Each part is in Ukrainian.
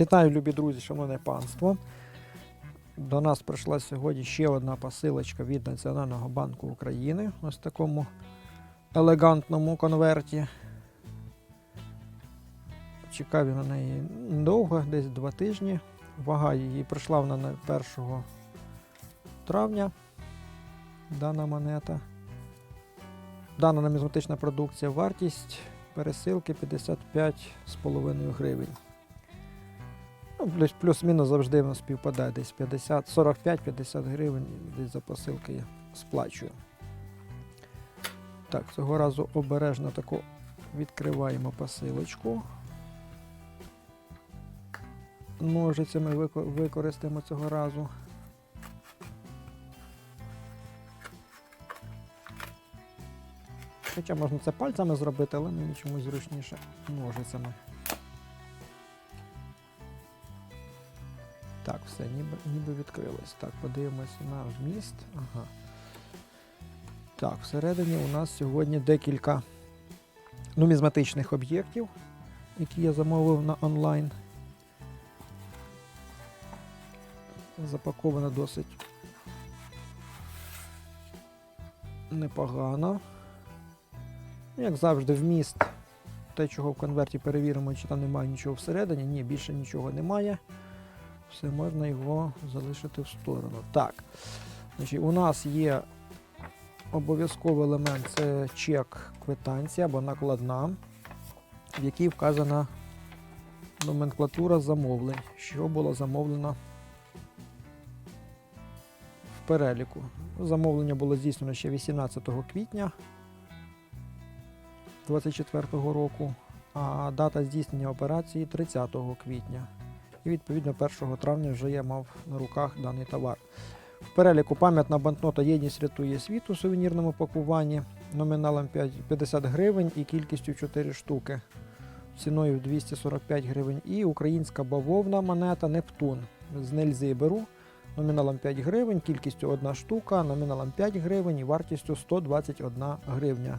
Вітаю, любі друзі, шановне панство. До нас прийшла сьогодні ще одна посилочка від Національного банку України. Ось такому елегантному конверті. Чекав я на неї довго, десь два тижні. Вага її прийшла вона на 1 травня. Дана монета. Дана нумізматична продукція, вартість пересилки 55,5 гривень. Ну, плюс- плюс-мінус завжди співпадає десь 50, 45-50 гривень десь за посилки я сплачую. Так, цього разу обережно таку відкриваємо посилочку. Ножицями використаємо цього разу. Хоча можна це пальцями зробити, але мені чомусь зручніше ножицями. Так, все, ніби, ніби відкрилось. Так, подивимося на вміст. Ага. Так, всередині у нас сьогодні декілька нумізматичних об'єктів, які я замовив на онлайн. Запаковано досить непогано. Як завжди, вміст те, чого в конверті перевіримо, чи там немає нічого всередині. Ні, більше нічого немає все, можна його залишити в сторону. Так, значить, у нас є обов'язковий елемент це чек квитанція або накладна, в якій вказана номенклатура замовлень, що було замовлено в переліку. Замовлення було здійснено ще 18 квітня 2024 року, а дата здійснення операції 30 квітня і відповідно 1 травня вже я мав на руках даний товар. В переліку пам'ятна банкнота Єдність рятує світ у сувенірному пакуванні номіналом 50 гривень і кількістю 4 штуки ціною 245 гривень. І українська бавовна монета Нептун з Нельзиберу номіналом 5 гривень, кількістю 1 штука, номіналом 5 гривень і вартістю 121 гривня.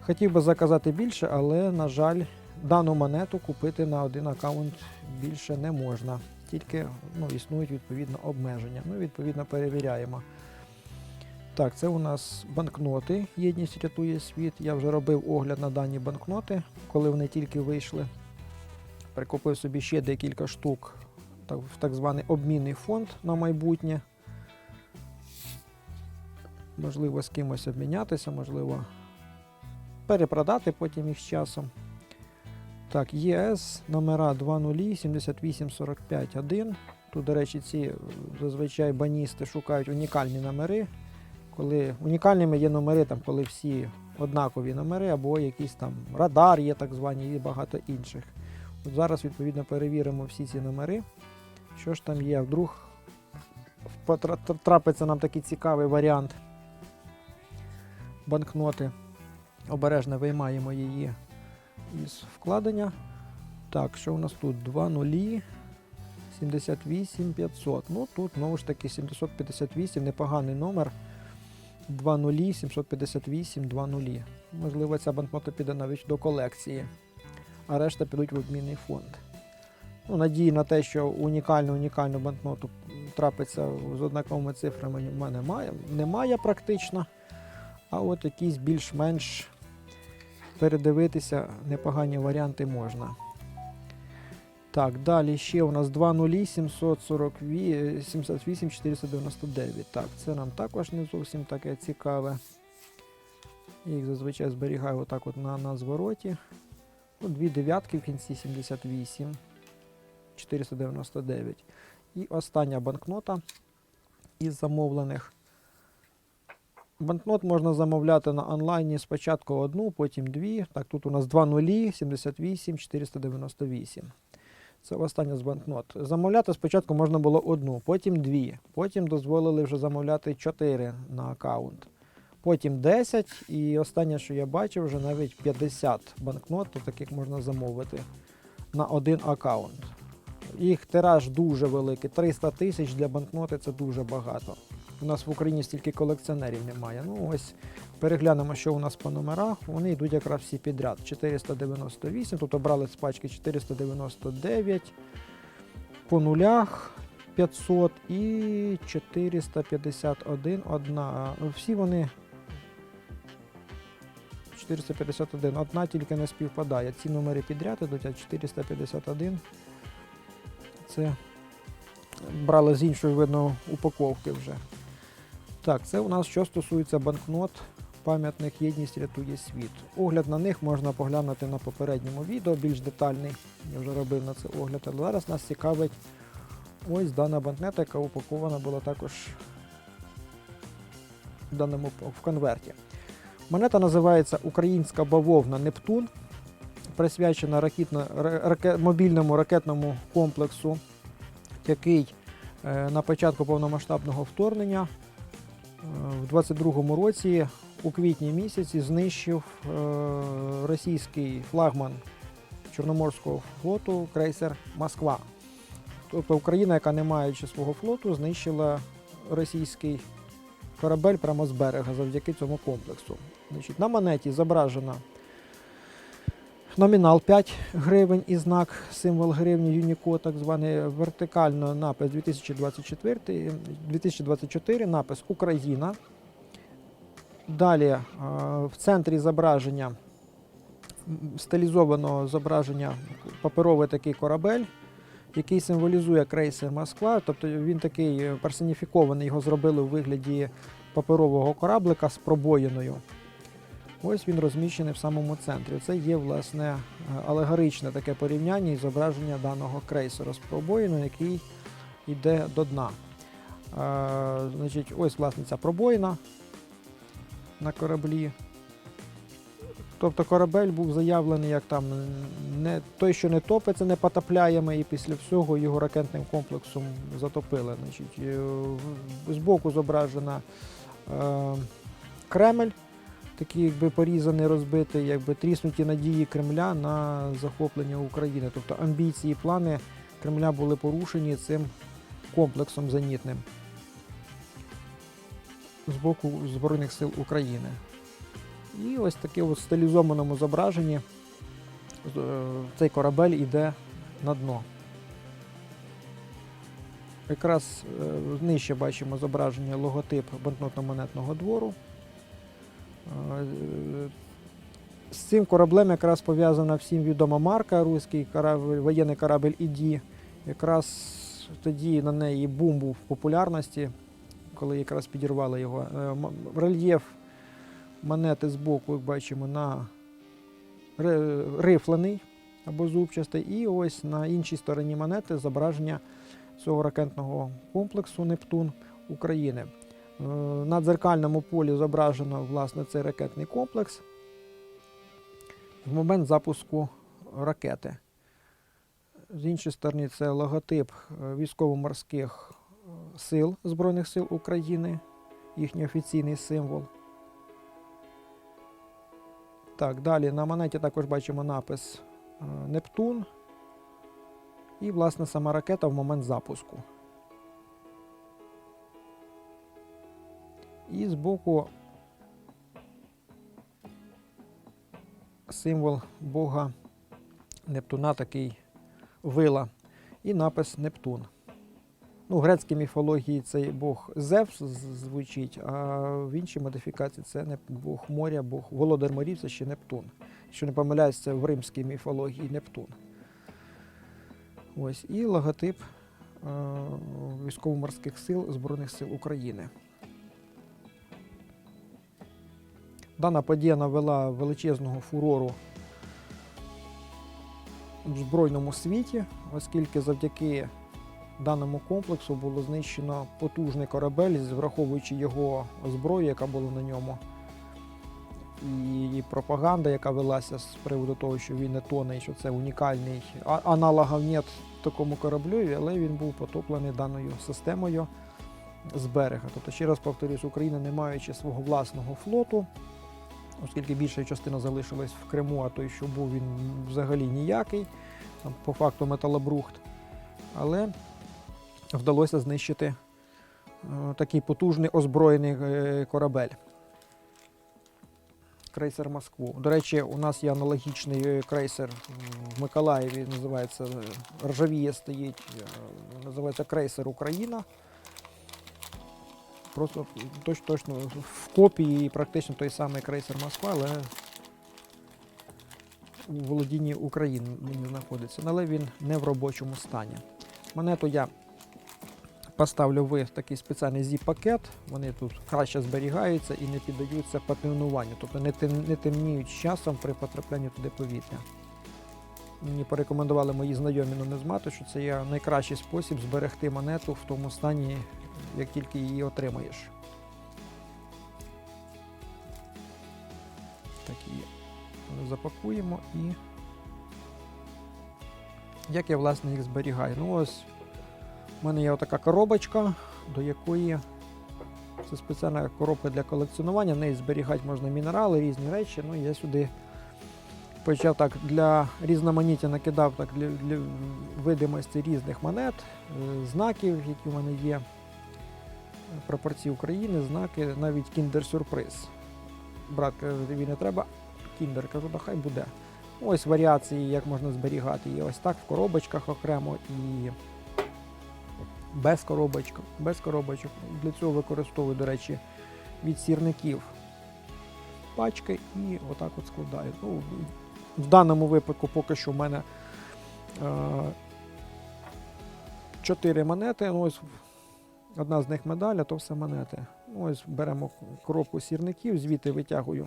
Хотів би заказати більше, але, на жаль, дану монету купити на один аккаунт більше не можна. Тільки ну, існують відповідно обмеження. Ну, відповідно, перевіряємо. Так, це у нас банкноти. Єдність рятує світ. Я вже робив огляд на дані банкноти, коли вони тільки вийшли. Прикупив собі ще декілька штук так, в так званий обмінний фонд на майбутнє. Можливо, з кимось обмінятися, можливо, перепродати потім їх з часом. Так, ЄС номера 207845-1. Тут, до речі, ці е, зазвичай баністи шукають унікальні номери. Коли унікальними є номери, там, коли всі однакові номери, або якийсь там радар є так звані і багато інших. От зараз, відповідно, перевіримо всі ці номери. Що ж там є? Вдруг трапиться нам такий цікавий варіант банкноти. Обережно виймаємо її із вкладення. Так, що у нас тут? 2 нулі. 78 500. Ну тут знову ж таки 758, непоганий номер. 2 нулі, 758, 2. Можливо, ця банкнота піде навіть до колекції, а решта підуть в обмінний фонд. Ну, надії на те, що унікальну унікальну банкноту трапиться з однаковими цифрами, в мене має, немає практично. А от якісь більш-менш передивитися непогані варіанти можна. Так, далі ще у нас 2 нулі 748 78 499. Так, це нам також не зовсім таке цікаве. Я їх зазвичай зберігаю отак от на, на звороті. Ну, дві дев'ятки в кінці 78 499. І остання банкнота із замовлених. Банкнот можна замовляти на онлайні спочатку одну, потім дві. Так, тут у нас 2 нулі, 78, 498. Це остання з банкнот. Замовляти спочатку можна було одну, потім дві. Потім дозволили вже замовляти 4 на аккаунт. Потім 10 і останнє, що я бачив, вже навіть 50 банкнот, то таких можна замовити на один аккаунт. Їх тираж дуже великий. 300 тисяч для банкноти це дуже багато. У нас в Україні стільки колекціонерів немає. Ну ось переглянемо, що у нас по номерах. Вони йдуть якраз всі підряд. 498, тут обрали з пачки 499, по нулях 500 і 451 одна. Всі вони 451. Одна тільки не співпадає. Ці номери підряд ідуть, а 451 це брали з іншої, видно, упаковки вже. Так, це у нас що стосується банкнот пам'ятник Єдність рятує світ. Огляд на них можна поглянути на попередньому відео, більш детальний. Я вже робив на це огляд, але зараз нас цікавить ось дана банкнета, яка упакована була також в даному в конверті. Монета називається Українська бавовна Нептун, присвячена ракетно, раке, мобільному ракетному комплексу, який е, на початку повномасштабного вторгнення в 22-му році у квітні місяці знищив е, російський флагман Чорноморського флоту крейсер Москва. Тобто Україна, яка не маючи свого флоту, знищила російський корабель прямо з берега завдяки цьому комплексу. Значить, на монеті зображено номінал 5 гривень і знак, символ гривні Юніко, так званий вертикально напис 2024, 2024 напис Україна. Далі е, в центрі зображення м, стилізовано зображення паперовий такий корабель, який символізує крейсер Москва. Тобто він такий персоніфікований, його зробили у вигляді паперового кораблика з пробоїною. Ось він розміщений в самому центрі. Це є власне е, алегоричне таке порівняння і зображення даного крейсера з пробоїною, який йде до дна. Е, значить, ось власне ця пробоїна на кораблі. Тобто корабель був заявлений як там не, той, що не топиться, не потопляємо, і після всього його ракетним комплексом затопили. Значить, е, збоку зображена е, Кремль, такий якби порізаний, розбитий, якби тріснуті надії Кремля на захоплення України. Тобто амбіції, і плани Кремля були порушені цим комплексом зенітним з боку Збройних сил України. І ось таке от стилізованому зображенні е, цей корабель йде на дно. Якраз е, нижче бачимо зображення логотип банкнотно-монетного двору. З цим кораблем якраз пов'язана всім відома марка, руський корабль, воєнний корабль ІДі. Якраз тоді на неї бум був в популярності, коли якраз підірвали його. Е, Рельєф монети з боку, як бачимо, на рифлений або зубчастий. І ось на іншій стороні монети зображення цього ракетного комплексу Нептун України. Е, На дзеркальному полі зображено власне цей ракетний комплекс в момент запуску ракети. З іншої сторони, це логотип е, військово-морських е, сил Збройних сил України, їхній офіційний символ. Так, далі на монеті також бачимо напис Нептун і, власне, сама ракета в момент запуску. І збоку символ Бога Нептуна, такий вила, і напис Нептун. Ну, в грецькій міфології цей Бог Зевс звучить, а в іншій модифікації це не Бог моря, Бог Володар морів, це ще Нептун. Якщо не помиляюсь, це в римській міфології Нептун. Ось, і логотип е, військово-морських сил Збройних сил України. Дана подія навела величезного фурору в збройному світі, оскільки завдяки даному комплексу було знищено потужний корабель, враховуючи його зброю, яка була на ньому, і пропаганда, яка велася з приводу того, що він не тоне, і що це унікальний аналогів нет такому кораблю, але він був потоплений даною системою з берега. Тобто, ще раз повторюсь, Україна, не маючи свого власного флоту, оскільки більша частина залишилась в Криму, а той, що був, він взагалі ніякий, по факту металобрухт. Але вдалося знищити е, такий потужний озброєний е, корабель. крейсер Москву. До речі, у нас є аналогічний е, крейсер в Миколаєві, називається Ржавіє стоїть, називається крейсер Україна. Просто точ, точно в копії практично той самий крейсер Москва, але у володінні України він знаходиться. Але він не в робочому стані. Монету я поставлю в такий спеціальний зіп-пакет. Вони тут краще зберігаються і не піддаються патинуванню, тобто не, тем- не темніють з часом при потраплянні туди повітря. Мені порекомендували мої знайомі нумізмати, що це є найкращий спосіб зберегти монету в тому стані, як тільки її отримаєш. Так і запакуємо і. Як я власне їх зберігаю? Ну ось у мене є така коробочка, до якої це спеціальна коробка для колекціонування. В неї зберігати можна мінерали, різні речі. Ну, я сюди почав так для різноманіття накидав так для, для видимості різних монет, е, знаків, які в мене є. Прапорці України, знаки, навіть кіндер-сюрприз. Брат каже, тобі не треба. Кіндер, кажу, да хай буде. Ось варіації, як можна зберігати. Є ось так в коробочках окремо і без коробочок. Без коробочок. Для цього використовую, до речі, від сірників пачки і отак от складаю. Ну, в даному випадку поки що в мене е, 4 монети. Ну, ось одна з них медаль, а то все монети. Ось беремо коробку сірників, звідти витягую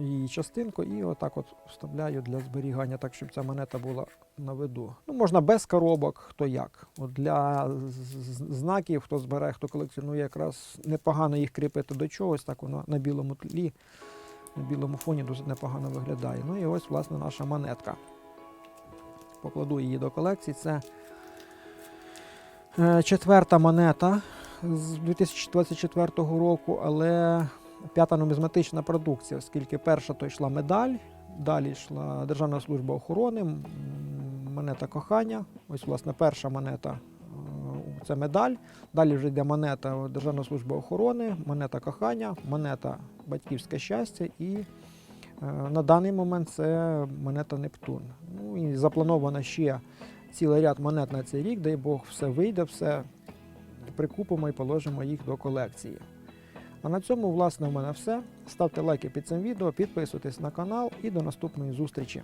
її частинку і отак от вставляю для зберігання, так щоб ця монета була на виду. Ну, можна без коробок, хто як. От для знаків, хто збирає, хто колекціонує, якраз непогано їх кріпити до чогось, так воно на білому тлі, на білому фоні досить непогано виглядає. Ну і ось, власне, наша монетка. Покладу її до колекції. Це четверта монета з 2024 року, але п'ята нумізматична продукція, оскільки перша то йшла медаль, далі йшла Державна служба охорони, монета кохання. Ось, власне, перша монета е, це медаль. Далі вже йде монета Державна служба охорони, монета кохання, монета батьківське щастя і е, на даний момент це монета Нептун. Ну і заплановано ще цілий ряд монет на цей рік, дай Бог, все вийде, все прикупимо і положимо їх до колекції. А на цьому, власне, в мене все. Ставте лайки під цим відео, підписуйтесь на канал і до наступної зустрічі.